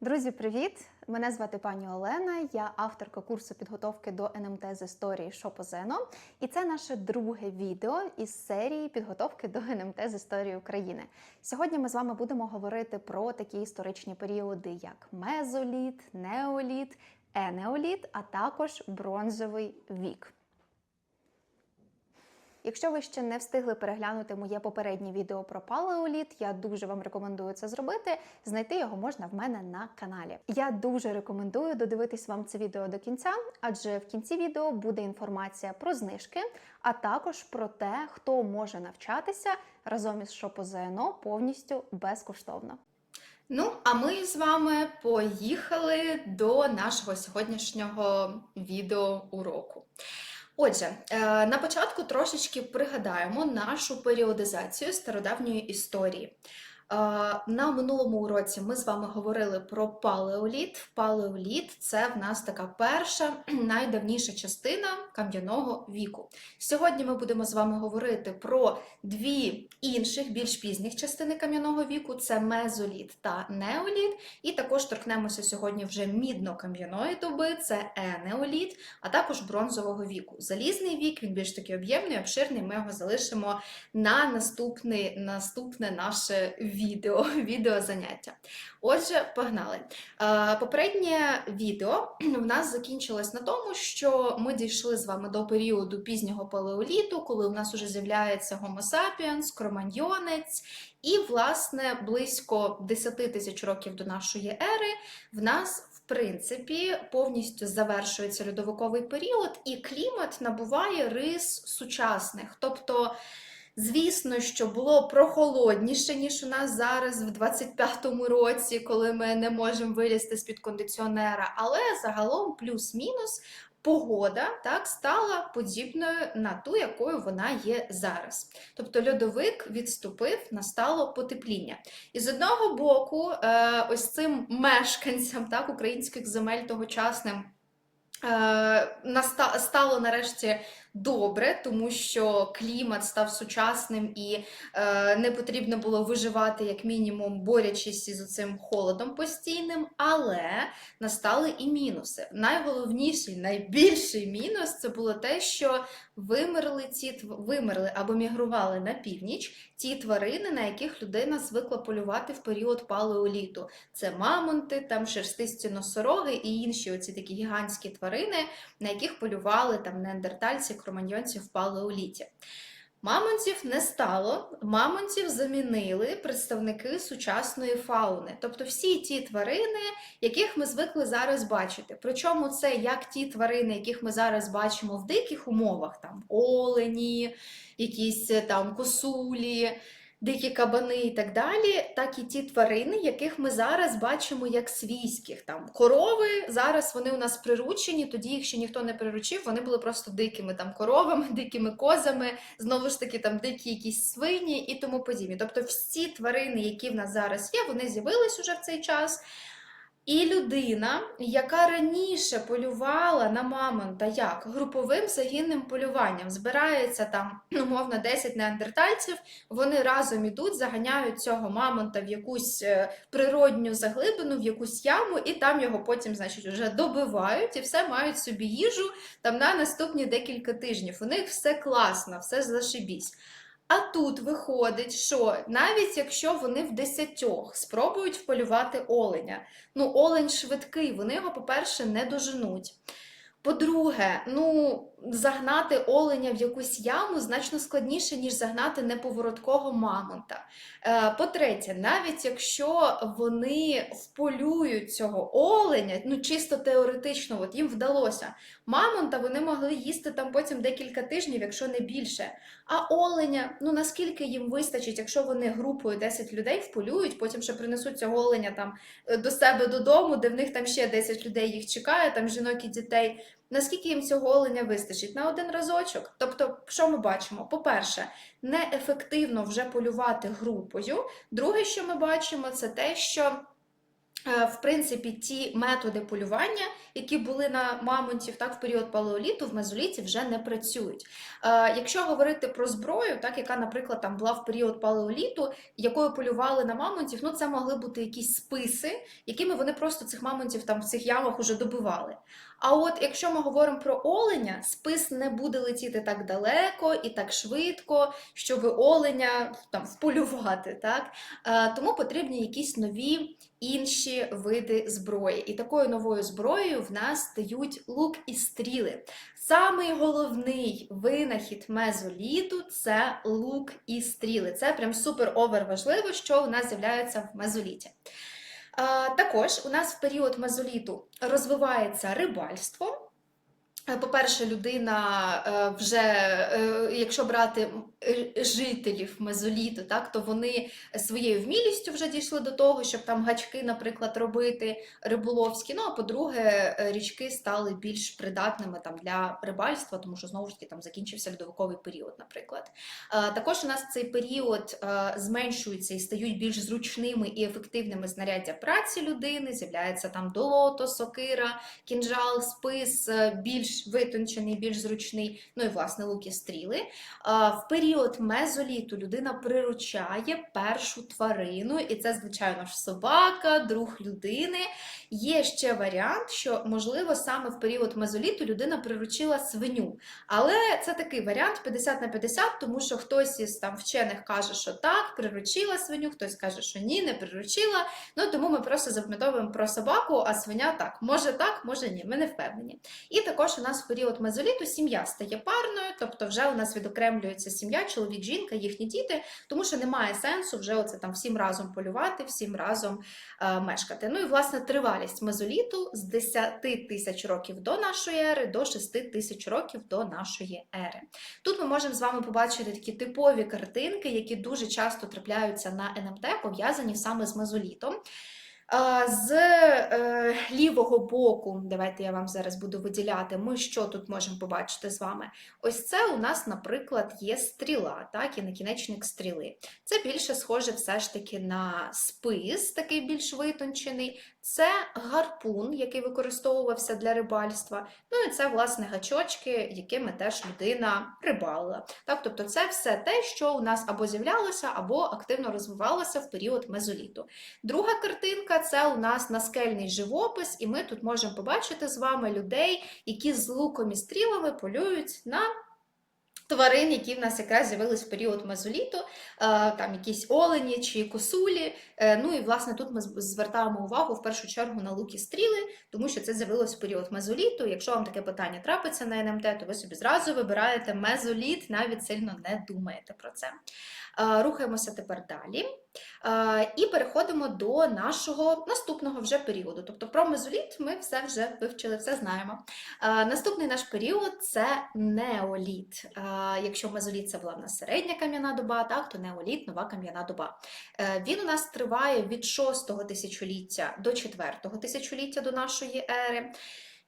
Друзі, привіт! Мене звати пані Олена. Я авторка курсу підготовки до НМТ з історії Шопозено. І це наше друге відео із серії підготовки до НМТ з історії України. Сьогодні ми з вами будемо говорити про такі історичні періоди, як мезоліт, неоліт, енеоліт, а також бронзовий вік. Якщо ви ще не встигли переглянути моє попереднє відео про палеоліт, я дуже вам рекомендую це зробити. Знайти його можна в мене на каналі. Я дуже рекомендую додивитись вам це відео до кінця, адже в кінці відео буде інформація про знижки, а також про те, хто може навчатися разом із ШОПОЗНО повністю безкоштовно. Ну, а ми з вами поїхали до нашого сьогоднішнього відеоуроку. Отже, е, на початку трошечки пригадаємо нашу періодизацію стародавньої історії. Е, На минулому уроці ми з вами говорили про палеоліт. Палеоліт це в нас така перша, найдавніша частина кам'яного віку. Сьогодні ми будемо з вами говорити про дві інших, більш пізніх частини кам'яного віку: це мезоліт та неоліт. І також торкнемося сьогодні вже мідно-кам'яної доби, це енеоліт, а також бронзового віку. Залізний вік він більш такий об'ємний, обширний. Ми його залишимо на наступний, наступне наше відео, відеозаняття. Отже, погнали. Е, Попереднє відео в нас закінчилось на тому, що ми дійшли з вами до періоду пізнього палеоліту, коли у нас уже з'являється Homo sapiens, кроманьйонець, і, власне, близько 10 тисяч років до нашої ери в нас, в принципі, повністю завершується льодовиковий період, і клімат набуває рис сучасних. Тобто, Звісно, що було прохолодніше, ніж у нас зараз в 25-му році, коли ми не можемо вилізти з-під кондиціонера, але загалом плюс-мінус погода так стала подібною на ту, якою вона є зараз. Тобто льодовик відступив, настало потепління. І з одного боку, е, ось цим мешканцям так, українських земель тогочасним. Е, стало нарешті добре, тому що клімат став сучасним і е, не потрібно було виживати, як мінімум, борячись із цим холодом постійним, але настали і мінуси. Найголовніший, найбільший мінус це було те, що вимерли ці вимерли або мігрували на північ ті тварини, на яких людина звикла полювати в період палеоліту. Це мамонти, там шерстисті носороги і інші оці такі гігантські тварини, на яких полювали там неандертальці, кроманьйонці в палеоліті. Мамонтів не стало, мамонтів замінили представники сучасної фауни, тобто всі ті тварини, яких ми звикли зараз бачити. Причому це як ті тварини, яких ми зараз бачимо в диких умовах, там олені, якісь е, там косулі, дикі кабани і так далі, так і ті тварини, яких ми зараз бачимо як свійських. Там корови зараз вони у нас приручені, тоді їх ще ніхто не приручив, вони були просто дикими там коровами, дикими козами, знову ж таки, там дикі якісь свині і тому подібні. Тобто всі тварини, які в нас зараз є, вони з'явились уже в цей час. І людина, яка раніше полювала на мамонта як груповим загінним полюванням, збирається там, умовно, 10 неандертальців, вони разом ідуть, заганяють цього мамонта в якусь е, природню заглибину, в якусь яму, і там його потім, значить, вже добивають і все мають собі їжу там на наступні декілька тижнів. У них все класно, все зашибісь. А тут виходить, що навіть якщо вони в десятьох спробують вполювати оленя, ну олень швидкий, вони його, по-перше, не доженуть. По-друге, ну, загнати оленя в якусь яму значно складніше, ніж загнати неповороткого мамонта. Е, По-третє, навіть якщо вони вполюють цього оленя, ну чисто теоретично, от їм вдалося, мамонта вони могли їсти там потім декілька тижнів, якщо не більше. А оленя, ну наскільки їм вистачить, якщо вони групою 10 людей вполюють, потім ще принесуть цього оленя там е, до себе додому, де в них там ще 10 людей їх чекає, там жінок і дітей. Наскільки їм цього оленя вистачить? На один разочок. Тобто, що ми бачимо? По-перше, неефективно вже полювати групою. Друге, що ми бачимо, це те, що е, в принципі, ті методи полювання, які були на мамонтів так в період палеоліту, в мезоліті вже не працюють. Е, Якщо говорити про зброю, так яка, наприклад, там була в період палеоліту, якою полювали на мамонтів, ну це могли бути якісь списи, якими вони просто цих мамонтів там в цих ямах уже добивали. А от якщо ми говоримо про оленя, спис не буде летіти так далеко і так швидко, щоб оленя там вполювати. Так? Е, Тому потрібні якісь нові інші види зброї. І такою новою зброєю в нас стають лук і стріли. Самий головний винахід мезоліту це лук і стріли. Це прям супер овер важливо, що у нас з'являється в мезоліті. А, Також у нас в період мезоліту розвивається рибальство. Е, По-перше, людина е, вже, е, якщо брати жителів мезоліту, так, то вони своєю вмілістю вже дійшли до того, щоб там гачки, наприклад, робити риболовські. Ну а по-друге, річки стали більш придатними там для рибальства, тому що знову ж таки там закінчився льодовиковий період, наприклад. Також у нас цей період зменшується і стають більш зручними і ефективними знаряддя праці людини. З'являється там долото, сокира, кінжал, спис, е, більш витончений, більш зручний, ну і власне луки стріли. В період мезоліту людина приручає першу тварину, і це, звичайно ж, собака, друг людини. Є ще варіант, що можливо саме в період мезоліту людина приручила свиню. Але це такий варіант 50 на 50, тому що хтось із там вчених каже, що так, приручила свиню, хтось каже, що ні, не приручила. Ну тому ми просто запам'ятовуємо про собаку, а свиня так. Може так, може ні. Ми не впевнені. І також у нас в період мезоліту сім'я стає парною, тобто вже у нас відокремлюється сім'я, чоловік, жінка, їхні діти, тому що немає сенсу вже оце там всім разом полювати, всім разом е, мешкати. Ну і власне тривалість мезоліту з 10 тисяч років до нашої ери до 6 тисяч років до нашої ери. Тут ми можемо з вами побачити такі типові картинки, які дуже часто трапляються на НМТ, пов'язані саме з мезолітом. З е, лівого боку, давайте я вам зараз буду виділяти, ми що тут можемо побачити з вами. Ось це у нас, наприклад, є стріла, так, і накінечник стріли. Це більше схоже все ж таки на спис, такий більш витончений. Це гарпун, який використовувався для рибальства. Ну і це, власне, гачочки, якими теж людина рибалила. Так, тобто це все те, що у нас або з'являлося, або активно розвивалося в період мезоліту. Друга картинка це у нас наскельний живопис, і ми тут можемо побачити з вами людей, які з луком і стрілами полюють на. Тварин, які в нас якраз з'явились в період мезоліту, е, там якісь олені чи косулі. Е, Ну і власне тут ми звертаємо увагу в першу чергу на луки стріли, тому що це з'явилось в період мезоліту. Якщо вам таке питання трапиться на НМТ, то ви собі зразу вибираєте мезоліт, навіть сильно не думаєте про це. Е, Рухаємося тепер далі. Е, І переходимо до нашого наступного вже періоду. Тобто про мезоліт ми все вже вивчили, все знаємо. Е, Наступний наш період це неоліт. Якщо мезоліт це була в нас середня кам'яна доба, так, то неоліт нова кам'яна доба. Він у нас триває від 6 тисячоліття до 4 тисячоліття до нашої ери.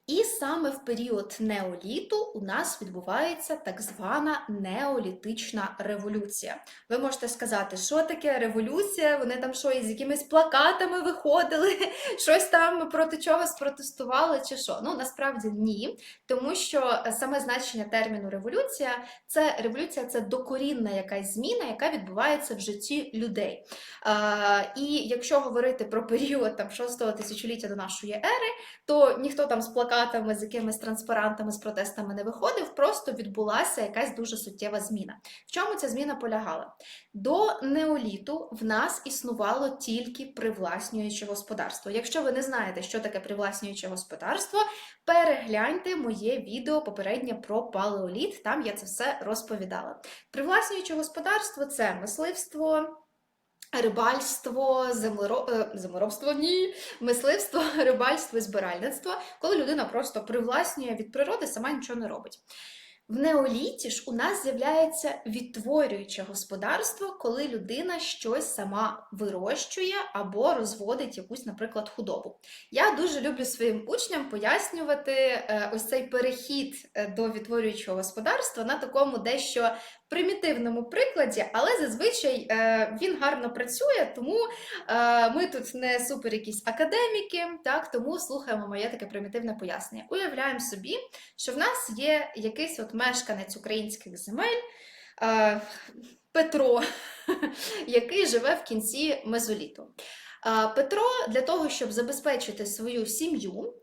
І саме в період неоліту у нас відбувається так звана неолітична революція. Ви можете сказати, що таке революція? Вони там що, із якимись плакатами виходили, щось там проти чогось протестували, чи що? Ну насправді ні, тому що саме значення терміну революція це революція, це докорінна якась зміна, яка відбувається в житті людей. Е, і якщо говорити про період там 6 тисячоліття до нашої ери, то ніхто там з плакатами, з якимись транспарантами, з протестами не виходив, просто відбулася якась дуже суттєва зміна. В чому ця зміна полягала? До неоліту в нас існувало тільки привласнююче господарство. Якщо ви не знаєте, що таке привласнююче господарство, перегляньте моє відео попереднє про палеоліт, там я це все розповідала. Привласнююче господарство це мисливство. Рибальство, е, землеробство, ні, мисливство, рибальство і збиральництво, коли людина просто привласнює від природи, сама нічого не робить. В неоліті ж у нас з'являється відтворююче господарство, коли людина щось сама вирощує або розводить якусь, наприклад, худобу. Я дуже люблю своїм учням пояснювати е, ось цей перехід е, до відтворюючого господарства на такому дещо примітивному прикладі, але зазвичай е, він гарно працює, тому е, ми тут не супер якісь академіки, так, тому слухаємо моє таке примітивне пояснення. Уявляємо собі, що в нас є якийсь от мешканець українських земель. е, Петро, який живе в кінці мезоліту. Петро для того, щоб забезпечити свою сім'ю,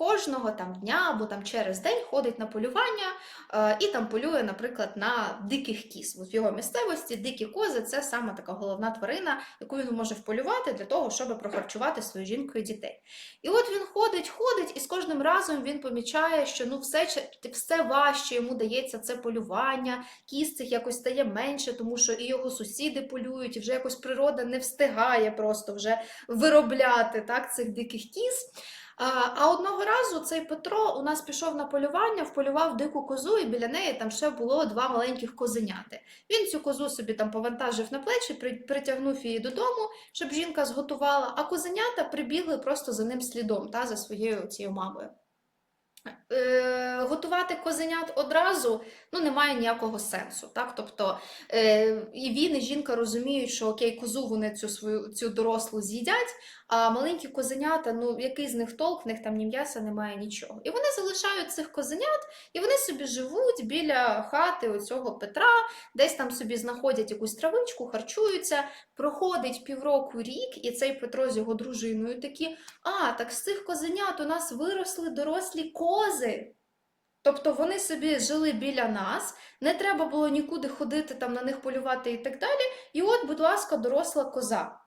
кожного там дня або там через день ходить на полювання е, і там полює, наприклад, на диких кіз. В його місцевості дикі кози це саме така головна тварина, яку він може вполювати для того, щоб прохарчувати свою жінку і дітей. І от він ходить, ходить, і з кожним разом він помічає, що ну все, все важче йому дається це полювання, кіз цих якось стає менше, тому що і його сусіди полюють, і вже якось природа не встигає просто вже виробляти так, цих диких кіз. А, одного разу цей Петро у нас пішов на полювання, вполював дику козу, і біля неї там ще було два маленьких козеняти. Він цю козу собі там повантажив на плечі, притягнув її додому, щоб жінка зготувала, а козенята прибігли просто за ним слідом, та, за своєю цією мамою. Е, готувати козенят одразу ну, немає ніякого сенсу. Так? Тобто е, і він, і жінка розуміють, що окей, козу вони цю свою цю дорослу з'їдять, а маленькі козенята, ну який з них толк, в них там ні м'яса, немає нічого. І вони залишають цих козенят, і вони собі живуть біля хати оцього Петра, десь там собі знаходять якусь травичку, харчуються. Проходить півроку рік, і цей Петро з його дружиною такі: а, так з цих козенят у нас виросли дорослі кози. Тобто вони собі жили біля нас, не треба було нікуди ходити, там на них полювати і так далі. І от, будь ласка, доросла коза.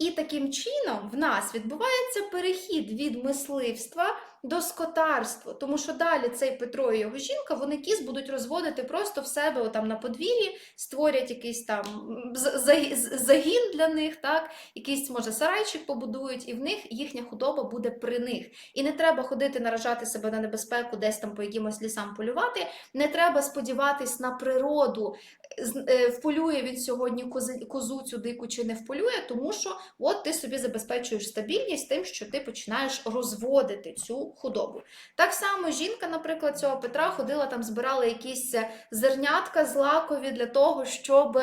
І таким чином в нас відбувається перехід від мисливства до скотарства, тому що далі цей Петро і його жінка, вони кіз будуть розводити просто в себе отам на подвір'ї, створять якийсь там загін для них, так, якийсь, може, сарайчик побудують, і в них їхня худоба буде при них. І не треба ходити наражати себе на небезпеку, десь там по якимось лісам полювати. Не треба сподіватись на природу. Е, Вполює він сьогодні козу цю дику чи не вполює, тому що от ти собі забезпечуєш стабільність тим, що ти починаєш розводити цю худобу. Так само жінка, наприклад, цього Петра ходила там, збирала якісь е, зернятка злакові для того, щоб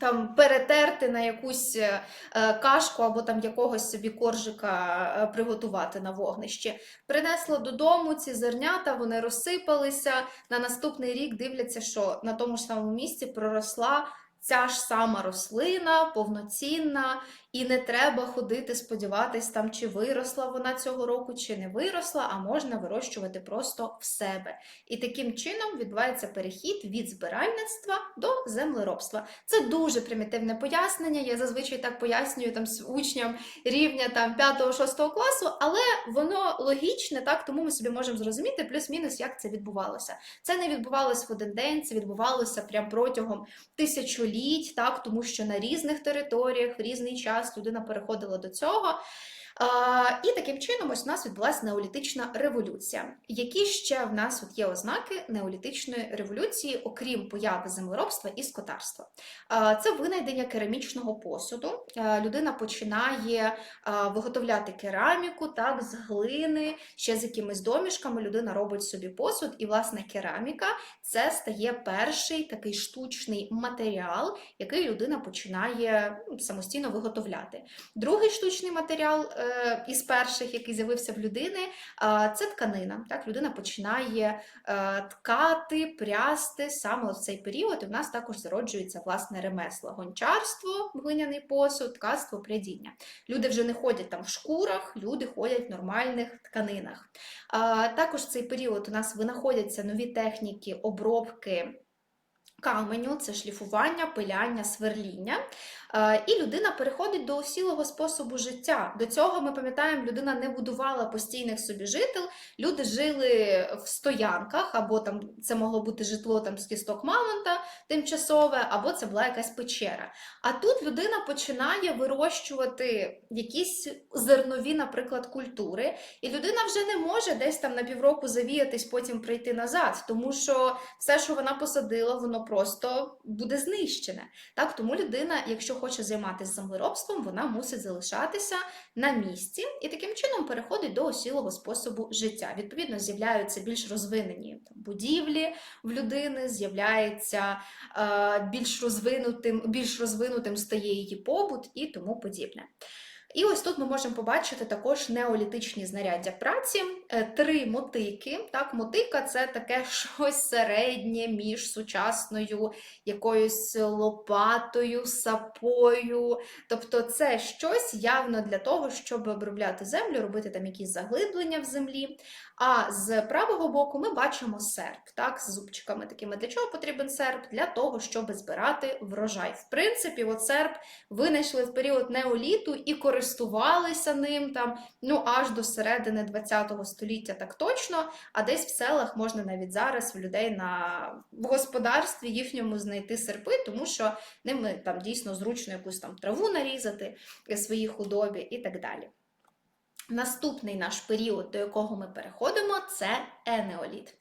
там перетерти на якусь е, е, кашку або там якогось собі коржика е, приготувати на вогнищі. Принесла додому ці зернята, вони розсипалися. На наступний рік дивляться, що на тому ж самому місці проросла ця ж сама рослина, повноцінна, і не треба ходити, сподіватись, там, чи виросла вона цього року, чи не виросла, а можна вирощувати просто в себе. І таким чином відбувається перехід від збиральництва до землеробства. Це дуже примітивне пояснення. Я зазвичай так пояснюю там учням рівня там 5-6 класу, але воно логічне, так тому ми собі можемо зрозуміти плюс-мінус, як це відбувалося. Це не відбувалося в один день, це відбувалося прям протягом тисячоліть, так тому що на різних територіях в різний час людина переходила до цього. І таким чином ось у нас відбулася неолітична революція. Які ще в нас от є ознаки неолітичної революції, окрім появи землеробства і скотарства? Це винайдення керамічного посуду. Людина починає виготовляти кераміку, так, з глини, ще з якимись домішками. Людина робить собі посуд, і власне кераміка це стає перший такий штучний матеріал, який людина починає ну, самостійно виготовляти. Другий штучний матеріал е, із перших, який з'явився в людини, це тканина. Так, людина починає е, ткати, прясти саме в цей період. І в нас також зароджується власне ремесло: гончарство, глиняний посуд, ткацтво, прядіння. Люди вже не ходять там в шкурах, люди ходять в нормальних тканинах. Також в цей період у нас винаходяться нові техніки обробки. Каменю це шліфування, пиляння, сверління. Е, І людина переходить до осілого способу життя. До цього ми пам'ятаємо, людина не будувала постійних собі жител. Люди жили в стоянках, або там це могло бути житло там з кісток мамонта тимчасове, або це була якась печера. А тут людина починає вирощувати якісь зернові, наприклад, культури, і людина вже не може десь там на півроку завіятись, потім прийти назад, тому що все, що вона посадила, воно просто буде знищене. Так, тому людина, якщо хоче займатися землеробством, вона мусить залишатися на місці і таким чином переходить до осілого способу життя. Відповідно, з'являються більш розвинені будівлі в людини, з'являється е, більш розвинутим, більш розвинутим стає її побут і тому подібне. І ось тут ми можемо побачити також неолітичні знаряддя праці, Е, три мотики. Так, мотика це таке щось середнє між сучасною якоюсь лопатою, сапою. Тобто це щось явно для того, щоб обробляти землю, робити там якісь заглиблення в землі. А з правого боку ми бачимо серп, так, з зубчиками такими. Для чого потрібен серп? Для того, щоб збирати врожай. В принципі, от серп винайшли в період неоліту і користувалися ним там, ну аж до середини ХХ століття, так точно. А десь в селах можна навіть зараз в людей на в господарстві їхньому знайти серпи, тому що ними там дійсно зручно якусь там траву нарізати своїй худобі і так далі. Наступний наш період, до якого ми переходимо, це енеоліт.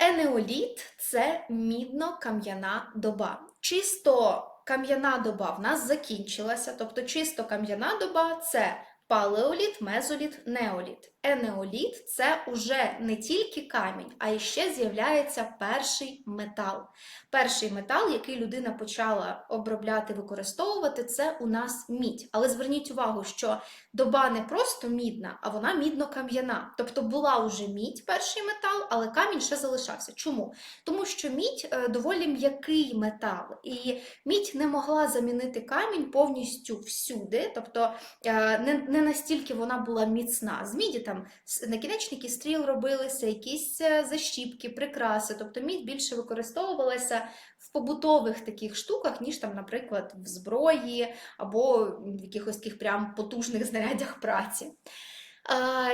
Енеоліт це мідно-кам'яна доба. Чисто кам'яна доба в нас закінчилася, тобто чисто кам'яна доба це палеоліт, мезоліт, неоліт. Енеоліт це уже не тільки камінь, а ще з'являється перший метал. Перший метал, який людина почала обробляти, використовувати, це у нас мідь. Але зверніть увагу, що доба не просто мідна, а вона мідно-кам'яна. Тобто була вже мідь, перший метал, але камінь ще залишався. Чому? Тому що мідь е, доволі м'який метал, і мідь не могла замінити камінь повністю всюди, тобто е, не, не настільки вона була міцна. З міді там накінечники стріл робилися, якісь е, защіпки, прикраси. Тобто мідь більше використовувалася в побутових таких штуках, ніж там, наприклад, в зброї або в якихось таких прям потужних знарядях праці.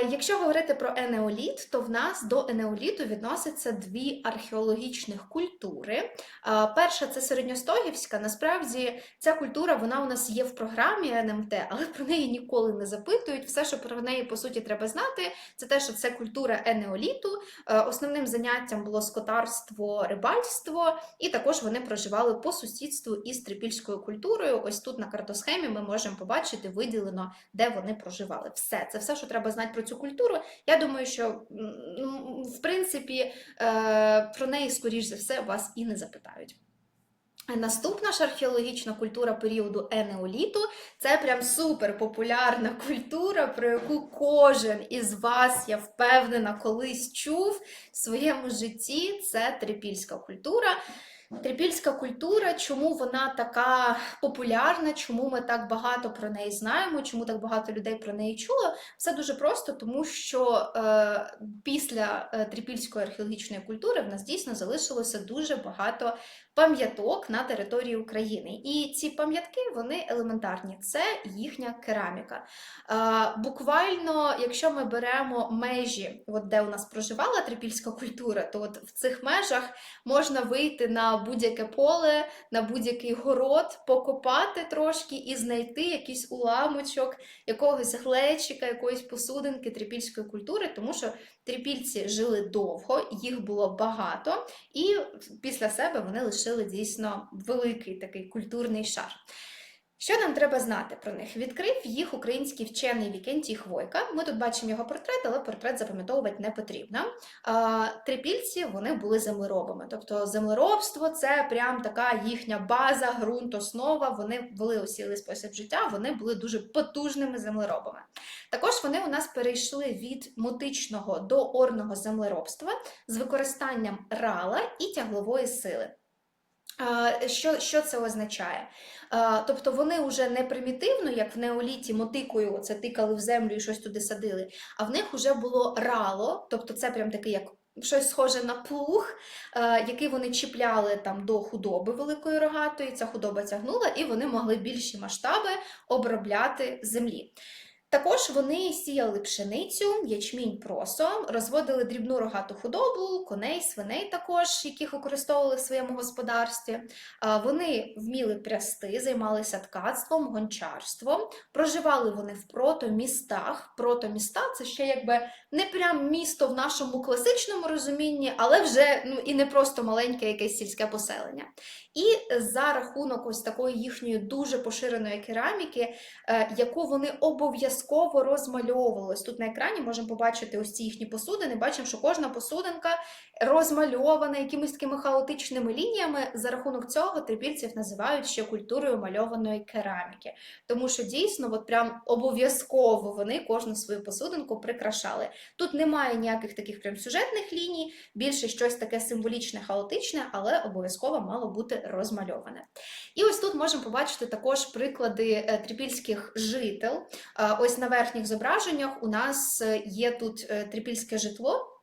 Якщо говорити про енеоліт, то в нас до енеоліту відносяться дві археологічних культури. Перша це середньостогівська. Насправді ця культура вона у нас є в програмі НМТ, але про неї ніколи не запитують. Все, що про неї по суті треба знати, це те, що це культура енеоліту. Основним заняттям було скотарство, рибальство, і також вони проживали по сусідству із трипільською культурою. Ось тут на картосхемі ми можемо побачити виділено, де вони проживали. Все, це все, що треба знати про цю культуру. Я думаю, що в принципі е, про неї, скоріш за все, вас і не запитають. Наступна ж археологічна культура періоду енеоліту це прям супер популярна культура, про яку кожен із вас, я впевнена, колись чув в своєму житті. Це трипільська культура. Трипільська культура, чому вона така популярна, чому ми так багато про неї знаємо, чому так багато людей про неї чуло? Все дуже просто, тому що е, після е, трипільської археологічної культури в нас дійсно залишилося дуже багато пам'яток на території України. І ці пам'ятки вони елементарні, це їхня кераміка. Е, буквально, якщо ми беремо межі, от де у нас проживала трипільська культура, то от в цих межах можна вийти на будь-яке поле, на будь-який город, покопати трошки і знайти якийсь уламочок, якогось глечика, якоїсь посудинки трипільської культури, тому що трипільці жили довго, їх було багато, і після себе вони лишили дійсно великий такий культурний шар. Що нам треба знати про них? Відкрив їх український вчений Вікентій Хвойка. Ми тут бачимо його портрет, але портрет запам'ятовувати не потрібно. Трипільці вони були землеробами. Тобто землеробство це прям така їхня база, ґрунт, основа. Вони вели осілий спосіб життя, вони були дуже потужними землеробами. Також вони у нас перейшли від мотичного до орного землеробства з використанням рала і тяглової сили. Що, що це означає? Тобто вони вже не примітивно, як в неоліті мотикою це тикали в землю і щось туди садили, а в них вже було рало, тобто це прям такий як щось схоже на плуг, який вони чіпляли там до худоби великої рогатої. Ця худоба тягнула, і вони могли більші масштаби обробляти землі. Також вони сіяли пшеницю, ячмінь просо, розводили дрібну рогату худобу, коней, свиней також, яких використовували в своєму господарстві. Вони вміли прясти, займалися ткацтвом, гончарством. Проживали вони в протомістах. Протоміста це ще якби не прям місто в нашому класичному розумінні, але вже ну і не просто маленьке якесь сільське поселення. І за рахунок ось такої їхньої дуже поширеної кераміки, е, яку вони обов'язково розмальовували. Тут на екрані можемо побачити ось ці їхні посудини. Бачимо, що кожна посудинка розмальована якимись такими хаотичними лініями. За рахунок цього трипільців називають ще культурою мальованої кераміки. Тому що дійсно, от прям обов'язково вони кожну свою посудинку прикрашали. Тут немає ніяких таких прям сюжетних ліній, більше щось таке символічне, хаотичне, але обов'язково мало бути розмальоване. І ось тут можемо побачити також приклади е, трипільських жител. Е, Ось на верхніх зображеннях у нас е, є тут трипільське житло.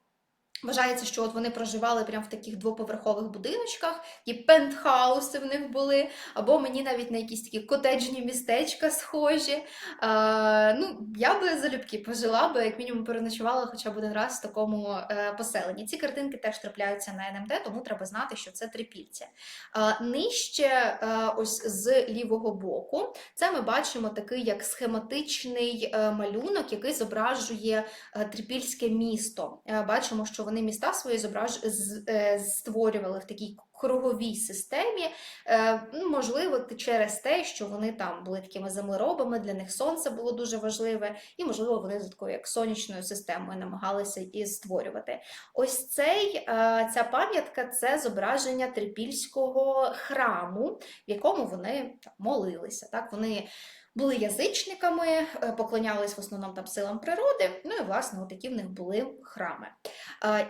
Вважається, що от вони проживали прямо в таких двоповерхових будиночках, і пентхауси в них були, або мені навіть на якісь такі котеджні містечка схожі. Е, ну, я би залюбки пожила би, як мінімум переночувала хоча б один раз в такому е, поселенні. Ці картинки теж трапляються на НМТ, тому треба знати, що це трипільці. Е, нижче, е, ось з лівого боку, це ми бачимо такий як схематичний е, малюнок, який зображує е, трипільське місто. Е, Бачимо, що вони міста свої зображ... е, створювали в такій круговій системі. Е, ну, Можливо, через те, що вони там були такими землеробами, для них сонце було дуже важливе, і, можливо, вони за такою як сонячною системою намагалися і створювати. Ось цей, е, ця пам'ятка це зображення трипільського храму, в якому вони молилися. Так? Вони були язичниками, е, поклонялись в основному там силам природи. Ну і власне, такі в них були храми.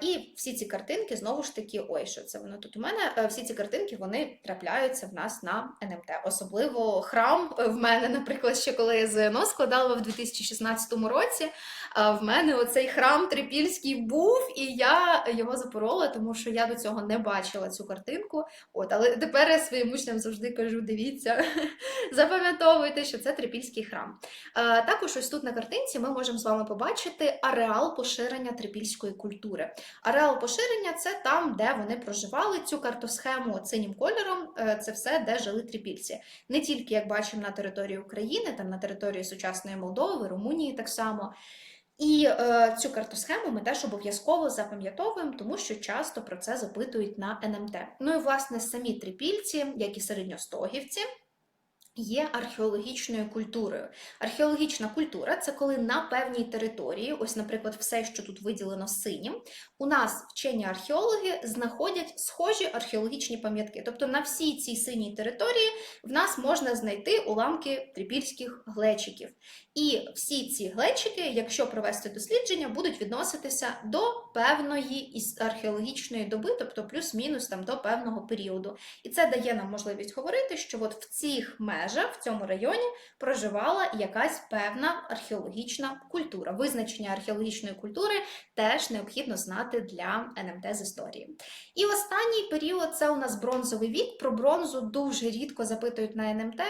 І всі ці картинки знову ж таки, ой, що це воно тут у мене. Е, Всі ці картинки вони трапляються в нас на НМТ. Особливо храм е, в мене, наприклад, ще коли я ЗНО складала в 2016 році. В мене оцей храм Трипільський був, і я його запорола, тому що я до цього не бачила цю картинку. От, але тепер я своїм учням завжди кажу: дивіться, запам'ятовуйте, що це трипільський храм. Е, Також ось тут на картинці ми можемо з вами побачити ареал поширення трипільської культури. Ареал поширення це там, де вони проживали. Цю картосхему синім кольором е, це все, де жили трипільці. Не тільки як бачимо на території України, там на території сучасної Молдови, Румунії так само. І е, цю картосхему ми теж обов'язково запам'ятовуємо, тому що часто про це запитують на НМТ. Ну і власне самі трипільці, як і середньостогівці, є археологічною культурою. Археологічна культура це коли на певній території, ось, наприклад, все, що тут виділено синім, у нас вчені археологи знаходять схожі археологічні пам'ятки. Тобто на всій цій синій території в нас можна знайти уламки трипільських глечиків. І всі ці глечики, якщо провести дослідження, будуть відноситися до певної археологічної доби, тобто плюс-мінус там до певного періоду. І це дає нам можливість говорити, що от в цих межах, в цьому районі, проживала якась певна археологічна культура. Визначення археологічної культури теж необхідно знати для НМТ з історії. І останній період це у нас бронзовий вік. Про бронзу дуже рідко запитують на НМТ.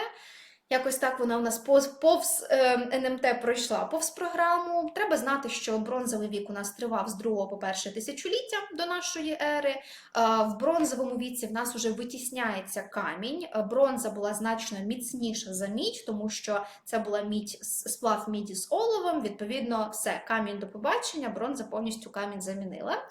Якось так вона у нас повз, повз е, НМТ пройшла повз програму. Треба знати, що бронзовий вік у нас тривав з 2 по 1 тисячоліття до нашої ери. В бронзовому віці в нас вже витісняється камінь. Бронза була значно міцніша за мідь, тому що це була мідь сплав міді з оловом. Відповідно, все, камінь до побачення, бронза повністю камінь замінила.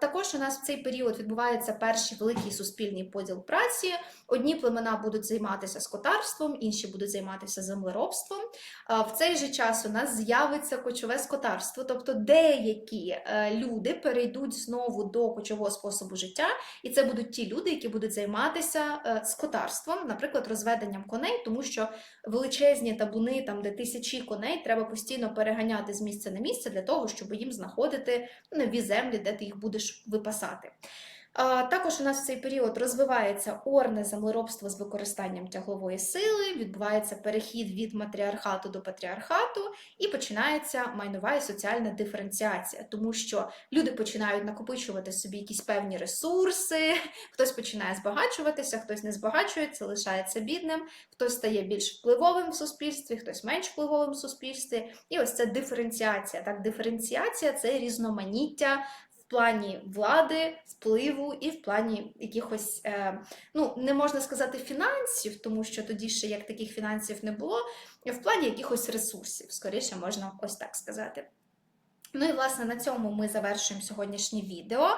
Також у нас в цей період відбувається перший великий суспільний поділ праці. Одні племена будуть займатися скотарством, інші будуть займатися землеробством. В цей же час у нас з'явиться кочове скотарство, тобто деякі е, люди перейдуть знову до кочового способу життя, і це будуть ті люди, які будуть займатися е, скотарством, наприклад, розведенням коней, тому що величезні табуни, там де тисячі коней, треба постійно переганяти з місця на місце для того, щоб їм знаходити нові землі, де ти їх будеш випасати. Також у нас в цей період розвивається орне землеробство з використанням тяглової сили, відбувається перехід від матріархату до патріархату, і починається майнова і соціальна диференціація, тому що люди починають накопичувати собі якісь певні ресурси, хтось починає збагачуватися, хтось не збагачується, лишається бідним, хтось стає більш впливовим в суспільстві, хтось менш впливовим в суспільстві. І ось це диференціація. Так, диференціація це різноманіття плані влади, впливу і в плані якихось, е, ну не можна сказати фінансів, тому що тоді ще як таких фінансів не було, в плані якихось ресурсів, скоріше можна ось так сказати. Ну і власне на цьому ми завершуємо сьогоднішнє відео.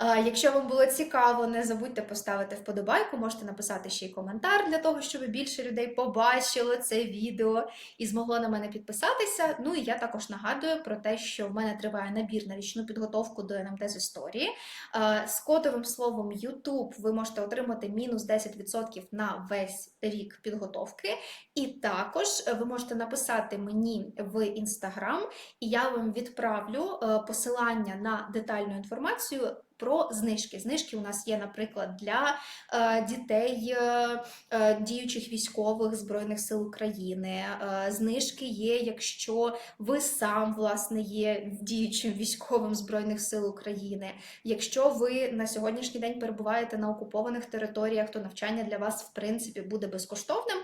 Е, Якщо вам було цікаво, не забудьте поставити вподобайку, можете написати ще й коментар для того, щоб більше людей побачило це відео і змогло на мене підписатися. Ну і я також нагадую про те, що в мене триває набір на річну підготовку до НМТ з історії. Е, З кодовим словом YouTube ви можете отримати мінус 10% на весь рік підготовки. І також ви можете написати мені в інстаграм, і я вам відправлю е, посилання на детальну інформацію. Про знижки. Знижки у нас є, наприклад, для е, дітей е, е, діючих військових Збройних сил України. Знижки є, якщо ви сам власне є діючим військовим Збройних сил України. Якщо ви на сьогоднішній день перебуваєте на окупованих територіях, то навчання для вас в принципі буде безкоштовним.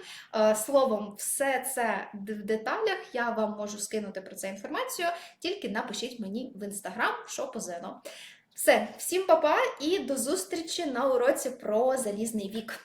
Словом, все це в деталях я вам можу скинути про це інформацію. Тільки напишіть мені в інстаграм, що по. Все, всім па-па і до зустрічі на уроці про залізний вік.